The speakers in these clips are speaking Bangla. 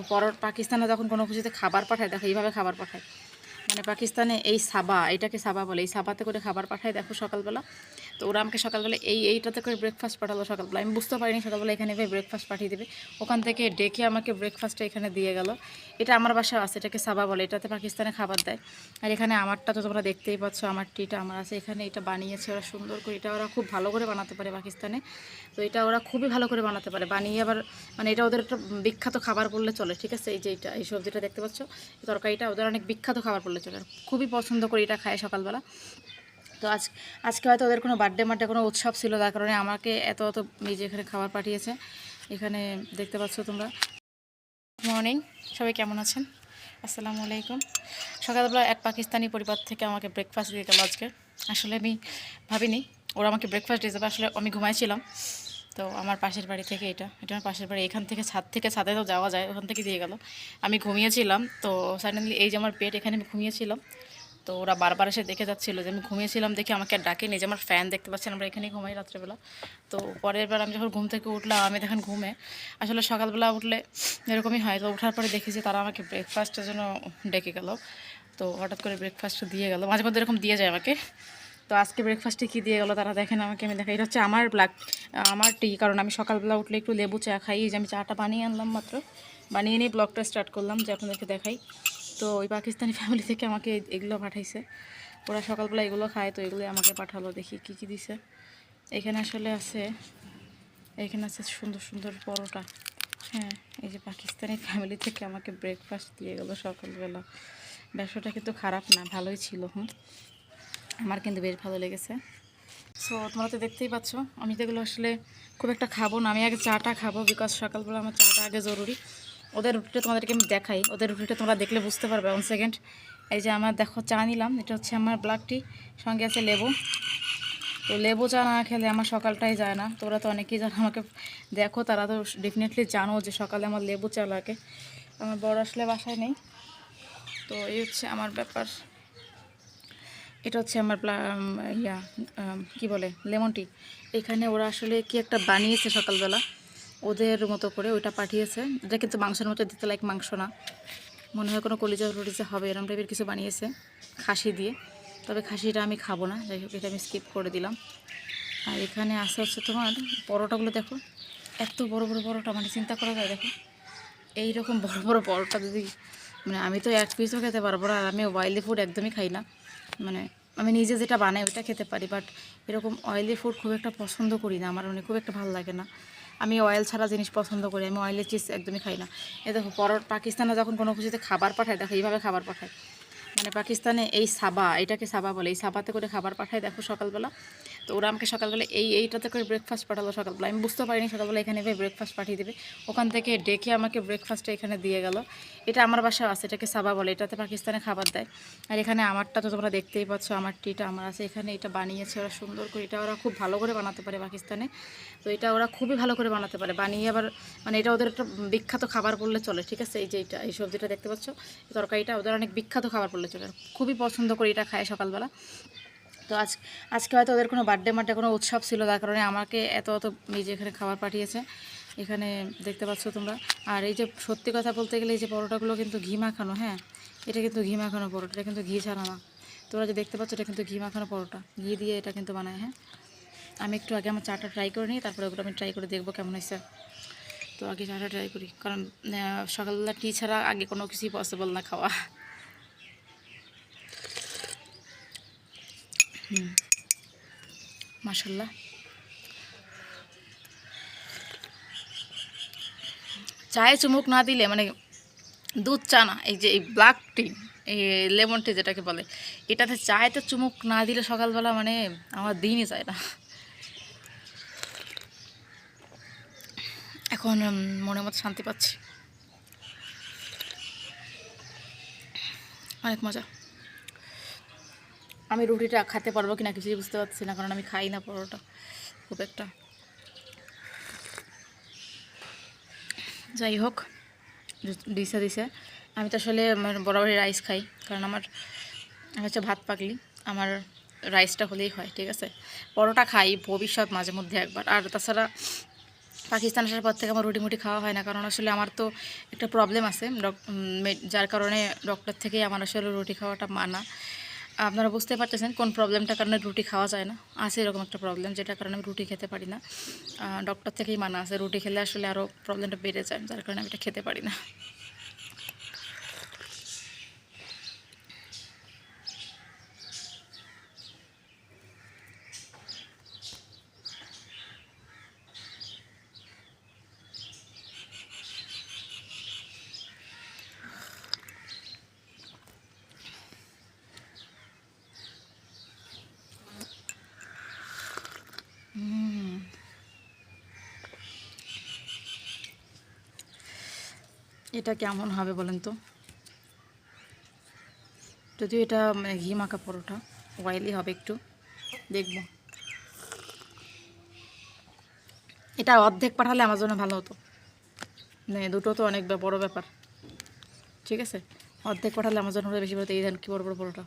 দেখো, পর পাকিস্তানে যখন কোনো কিছুতে খাবার পাঠায়, দেখো এইভাবে খাবার পাঠায়। মানে পাকিস্তানে এই সাবা, এটাকে সাবা বলে, এই সাবাতে করে খাবার পাঠায়, দেখো সকালবেলা। তো ওরা আমাকে সকালবেলা এই, এইটাতে করে ব্রেকফাস্ট পাঠালো সকালবেলা। আমি বুঝতে পারিনি সকালবেলা এখানে এভাবে ব্রেকফাস্ট পাঠিয়ে দেবে। ওখান থেকে ডেকে আমাকে ব্রেকফাস্টটা এখানে দিয়ে গেল। এটা আমার বাসায় আছে, এটাকে সাবা বলে, এটাতে পাকিস্তানে খাবার দেয়। আর এখানে আমারটা তো তোমরা দেখতেই পাচ্ছ, আমার টিটা আমার আছে। এখানে এটা বানিয়েছে ওরা সুন্দর করে। এটা ওরা খুব ভালো করে বানাতে পারে পাকিস্তানে। তো এটা ওরা খুবই ভালো করে বানাতে পারে। বানিয়ে আবার মানে এটা ওদের একটা বিখ্যাত খাবার বললে চলে, ঠিক আছে? এই যে এটা এই সবজিটা দেখতে পাচ্ছ? তরকারিটা ওদের অনেক বিখ্যাত খাবার বললে চলে। খুবই পছন্দ করে এটা খায় সকালবেলা। তো আজ, আজকে হয়তো ওদের কোনো বার্থডে মার্থডে কোনো উৎসব ছিল, তার কারণে আমাকে এত এত নিজে এখানে খাবার পাঠিয়েছে। এখানে দেখতে পাচ্ছ তোমরা। মর্নিং সবাই কেমন আছেন? আসসালামু আলাইকুম। সকালবেলা এক পাকিস্তানি পরিবার থেকে আমাকে ব্রেকফাস্ট দিয়ে গেল আজকে। আসলে আমি ভাবিনি, ওরা আমাকে ব্রেকফাস্ট দিয়ে যাবে, আসলে আমি ঘুমাইছিলাম। তো আমার পাশের বাড়ি থেকে এটা এটা আমার পাশের বাড়ি, এখান থেকে ছাদ থেকে ছাদে তো যাওয়া যায়, ওখান থেকে দিয়ে গেল। আমি ঘুমিয়েছিলাম, তো সাডেনলি এই যে আমার পেট এখানে আমি ঘুমিয়েছিলাম। তো ওরা বারবার এসে দেখে যাচ্ছিল যে আমি ঘুমিয়েছিলাম দেখে আমাকে আর ডাকেনি যে আমার ফ্যান দেখতে পাচ্ছেন, আমরা এখানেই ঘুমাই রাত্রেবেলা। তো পরের বার আমি যখন ঘুম থেকে উঠলাম, আমি দেখেন ঘুমে। আসলে সকালবেলা উঠলে এরকমই হয়, তো ওঠার পরে দেখি যে তারা আমাকে ব্রেকফাস্টের জন্য ডেকে গেল। তো হঠাৎ করে ব্রেকফাস্ট দিয়ে গেল, মাঝে মধ্যে এরকম দিয়ে যায় আমাকে। তো আজকে ব্রেকফাস্টে কী দিয়ে গেলো তারা দেখেন আমাকে, আমি দেখাই এটা হচ্ছে আমার ব্ল্যাক আমার টি কারণ আমি সকালবেলা উঠলে একটু লেবু চা খাই যে আমি চাটা বানিয়ে আনলাম মাত্র। বানিয়ে নিয়ে ব্লগটা স্টার্ট করলাম, যে আপনাদেরকে দেখাই। তো ওই পাকিস্তানি ফ্যামিলি থেকে আমাকে এগুলো পাঠাইছে। ওরা সকালবেলা এগুলো খায়, তো এগুলোই আমাকে পাঠালো, দেখি কী কী দিছে। এখানে আসলে আছে, এখানে আছে সুন্দর সুন্দর পরোটা। হ্যাঁ এই যে পাকিস্তানি ফ্যামিলি থেকে আমাকে ব্রেকফাস্ট দিয়ে গেলো সকালবেলা। ব্যবসাটা কিন্তু খারাপ না, ভালোই ছিল, হুম। আমার কিন্তু বেশ ভালো লেগেছে। সো তোমরা তো দেখতেই পাচ্ছ, আমি তো এগুলো আসলে খুব একটা খাব না, আমি আগে চাটা খাব বিকজ সকালবেলা আমার চাটা আগে জরুরি। ওদের রুটিটা তোমাদেরকে আমি দেখাই। ওদের রুটিটা তোমরা দেখলে বুঝতে পারবে। ওয়ান সেকেন্ড এই যে আমার, দেখো, চা নিলাম। এটা হচ্ছে আমার ব্ল্যাক টি সঙ্গে আছে লেবু। তো লেবু চা না খেলে আমার সকালটাই যায় না। তোরা তো অনেকেই জানো, আমাকে দেখো, তারা তো ডেফিনেটলি জানো যে সকালে আমার লেবু চা লাগে। আমার বড় আসলে বাসায় নেই। তো এই হচ্ছে আমার ব্যাপার। এটা হচ্ছে আমার ইয়া কি বলে? লেমন টি এখানে ওরা আসলে কি একটা বানিয়েছে সকালবেলা। ওদের মতো করে ওইটা পাঠিয়েছে। এটা কিন্তু মাংসের মতো দিতে লাইক মাংস না। মনে হয় কোনো কলিজা টলিজা হবে, এরম টাইপের কিছু বানিয়েছে খাসি দিয়ে। তবে খাসিটা আমি খাব না, যাই হোক, এটা আমি স্কিপ করে দিলাম। আর এখানে আসে হচ্ছে তোমার পরোটাগুলো দেখো। এত বড় বড় পরোটা মানে চিন্তা করা যায়, দেখো। এইরকম বড় বড় পরোটা যদি মানে আমি তো এক পিসও খেতে পারব না, আর আমি অয়েলি ফুড একদমই খাই না। মানে আমি নিজে যেটা বানাই ওটা খেতে পারি বাট এরকম অয়েলি ফুড খুব একটা পছন্দ করি না, আমার মানে খুব একটা ভালো লাগে না। আমি অয়েল ছাড়া জিনিস পছন্দ করি, আমি অয়েলের চিজ একদমই খাই না। এ দেখো, পর পাকিস্তানে যখন কোনো কিছুতে খাবার পাঠায়, দেখো, এইভাবে খাবার পাঠায়। মানে পাকিস্তানে এই সাবা, এটাকে সাবা বলে, এই সাবাতে করে খাবার পাঠায়, দেখো, সকালবেলা। তো ওরা আমাকে সকালবেলা এই, এইটাতে করে ব্রেকফাস্ট পাঠালো সকালবেলা। আমি বুঝতে পারিনি সকালবেলা এখানে ব্রেকফাস্ট পাঠিয়ে দেবে। ওখান থেকে ডেকে আমাকে ব্রেকফাস্টটা এখানে দিয়ে গেল। এটা আমার বাসায় আছে, এটাকে সাবা বলে, এটাতে পাকিস্তানে খাবার দেয়। আর এখানে আমারটা তো তোমরা দেখতেই পাচ্ছ, আমার টিটা আমার আছে। এখানে এটা বানিয়েছে ওরা সুন্দর করে। এটা ওরা খুব ভালো করে বানাতে পারে পাকিস্তানে। তো এটা ওরা খুবই ভালো করে বানাতে পারে। বানিয়ে আবার মানে এটা ওদের একটা বিখ্যাত খাবার বললে চলে, ঠিক আছে? এই যে এটা এই সবজিটা দেখতে পাচ্ছ? তরকারিটা ওদের অনেক বিখ্যাত খাবার বললে চলে। খুবই পছন্দ করে এটা খায় সকালবেলা। তো আজ, আজকে হয়তো ওদের কোনো বার্থডে মার্থডে কোনো উৎসব ছিল, তার কারণে আমাকে এত এত যে এখানে খাবার পাঠিয়েছে। এখানে দেখতে পাচ্ছ তোমরা। আর এই যে সত্যি কথা বলতে গেলে এই যে পরোটাগুলো কিন্তু ঘি মাখানো হ্যাঁ? এটা কিন্তু ঘি মাখানো পরোটা, এটা কিন্তু ঘি ছাড়া না। তোমরা যে দেখতে পাচ্ছ, এটা কিন্তু ঘি মাখানো পরোটা। ঘি দিয়ে এটা কিন্তু বানায় হ্যাঁ? আমি একটু আগে আমার চাটা ট্রাই করে নিই, তারপরে ওগুলো আমি ট্রাই করে দেখব কেমন হয়েছে। তো আগে চাটা ট্রাই করি, কারণ সকালবেলা টি ছাড়া আগে কোনো কিছুই পসিবল না খাওয়া। মাসাল্লাহ চায়ে চুমুক না দিলে মানে দুধ চা না, এই যে এই ব্ল্যাক টি এই লেমন টি যেটাকে বলে, এটাতে চায়েতে চুমুক না দিলে সকালবেলা মানে আমার দিনই যায় না। এখন মনের মতো শান্তি পাচ্ছি। অনেক মজা। আমি রুটিটা খেতে পারব কিনা কিছুই বুঝতে পারছি না, কারণ আমি খাই না পরোটা, খুব একটা। যাই হোক, দিছে দিছে। আমি তো আসলে আমার বরাবরই রাইস খাই, কারণ আমার হচ্ছে ভাত পাকলি, আমার রাইসটা হলেই হয়, ঠিক আছে? পরোটা খাই ভবিষ্যৎ মাঝে মধ্যে একবার। আর তাছাড়া পাকিস্তান আসার পর থেকে আমার রুটি মুটি খাওয়া হয় না, কারণ আসলে আমার তো একটা প্রবলেম আছে যার কারণে ডক্টর থেকেই আমার আসলে রুটি খাওয়াটা মানা। আপনারা বুঝতে পারতেছেন কোন প্রবলেমটা কারণে রুটি খাওয়া যায় না। আছে এরকম একটা প্রবলেম যেটার কারণে আমি রুটি খেতে পারি না। ডক্টর থেকেই মানা আছে, রুটি খেলে আসলে আরও প্রবলেমটা বেড়ে যায়, যার কারণে আমি এটা খেতে পারি না। এটা কেমন হবে বলেন তো? যদিও এটা মানে ঘি মাখা পরোটা অয়েলি হবে একটু। দেখব। এটা অর্ধেক পাঠালে আমার জন্য ভালো হতো। মানে দুটো তো অনেক বড় ব্যাপার। ঠিক আছে? অর্ধেক পাঠালে আমার জন্য বেশি ভালো এই কি বড় বড় পরোটা?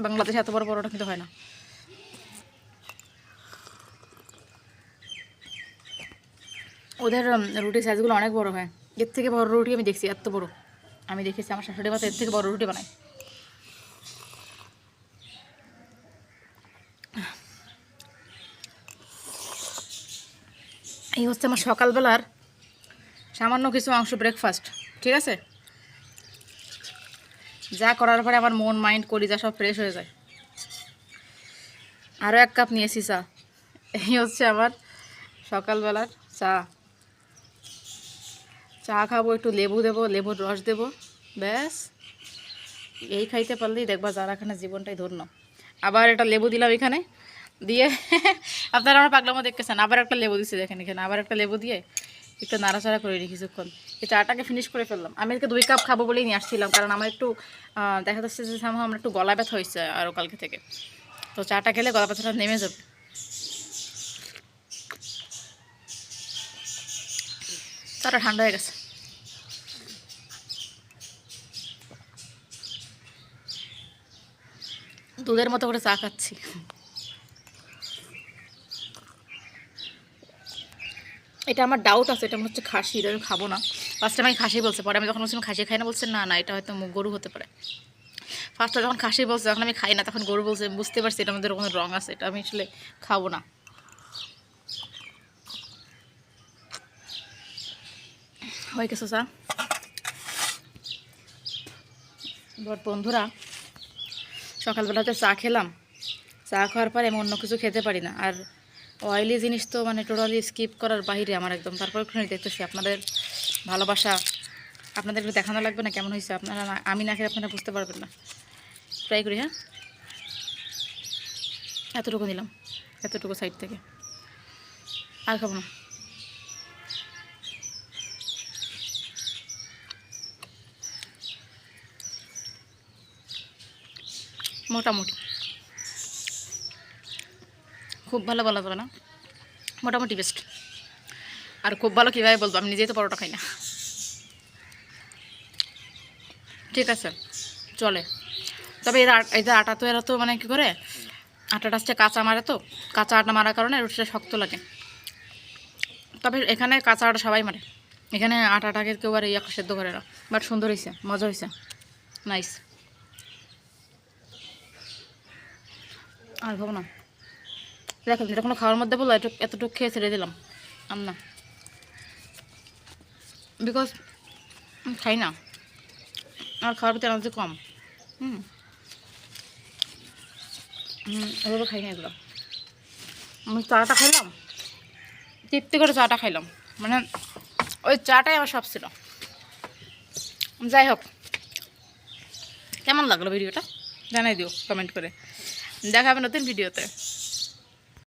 বাংলাদেশে এত বড় পরোটা কিন্তু হয় না। ওদের রুটির সাইজগুলো অনেক বড় হয়। এর থেকে বড় রুটি আমি দেখছি, এত বড়। আমি দেখেছি আমার শাশুড়ি মাথা এর থেকে বড় রুটি বানায়। এই হচ্ছে আমার সকালবেলার সামান্য কিছু অংশ ব্রেকফাস্ট ঠিক আছে? যা করার পরে আমার মন মাইন্ড করি কলিজা সব ফ্রেশ হয়ে যায়। আরও এক কাপ নিয়েছি চা। এই হচ্ছে আমার সকালবেলার চা। চা খাব, একটু লেবু দেবো, লেবুর রস দেবো, ব্যাস। এই খাইতে পারলেই দেখবা যারাখানে জীবনটাই ধন্য। আবার একটা লেবু দিলাম এখানে, দিয়ে আপনারা আমার পাগলামো দেখতেছেন, আবার একটা লেবু দিচ্ছি দেখেন এখানে, আবার একটা লেবু দিয়ে একটু নাড়াচাড়া করে রেখে কিছুক্ষণ। এই চাটাকে ফিনিশ করে ফেললাম। আমি আজকে দুই কাপ খাব বলেই নিয়ে আসছিলাম, কারণ আমার একটু দেখা যাচ্ছে যে আমার একটু গলা ব্যথা হয়েছে আরও কালকে থেকে। তো চাটা খেলে গলা ব্যথাটা নেমে যাবে। চাটা ঠান্ডা হয়ে গেছে। দুধের মতো করে চা খাচ্ছি। এটা আমার ডাউট আছে, এটা হচ্ছে খাসি, এটা আমি খাব না। ফার্স্টে আমি খাসি বলছে, পরে আমি যখন বলছি খাসি খাই না, বলছে না না, এটা হয়তো গরু হতে পারে। ফার্স্টে যখন খাসি বলছে, যখন আমি খাই না, তখন গরু বলছে বুঝতে পারছি এটা আমাদের কোনো রং আছে, এটা আমি আসলে খাব না। হয়ে গেছে চা এবার বন্ধুরা সকালবেলাতে চা খেলাম, চা খাওয়ার পরে আমি অন্য কিছু খেতে পারি না। আর অয়েলি জিনিস তো মানে টোটালি স্কিপ করার বাইরে আমার একদম। তারপর ওখানে দেখতেছি, আপনাদের ভালোবাসা আপনাদের একটু দেখানো লাগবে না, কেমন হয়েছে? আপনারা আমি না খেয়ে আপনারা বুঝতে পারবেন না। ট্রাই করি হ্যাঁ? এতটুকু নিলাম এতটুকু সাইড থেকে। আর খাব না। মোটামুটি। খুব ভালো বলা যাবে না। মোটামুটি বেস্ট আর খুব ভালো কীভাবে বলব? আমি নিজেই তো পরোটা খাই না। ঠিক আছে, চলে। তবে এর এই আটা তো এরা তো মানে কী করে? আটাটা হচ্ছে কাঁচা মারে তো। কাঁচা আটা মারার কারণে রুটিটা শক্ত লাগে। তবে এখানে কাঁচা আটা সবাই মারে। এখানে আটাটাকে কেউ আর ইয়া সেদ্ধ করে না। বাট সুন্দর হয়েছে, মজা হয়েছে। নাইস আর খাব না। দেখো এটা কোনো খাওয়ার মধ্যে বলো এতটুকু খেয়ে ছেড়ে দিলাম। আম না। বিকজ খাই না। আর খাওয়ার প্রতি এনার্জি কম। হুম। এগুলো খাই না এগুলো। আমি চাটা খাইলাম। তৃপ্তি করে চাটা খাইলাম। মানে ওই চাটাই আমার সব ছিল। যাই হোক। কেমন লাগল ভিডিওটা জানাই দিও কমেন্ট করে। দেখা হবে নতুন ভিডিওতে।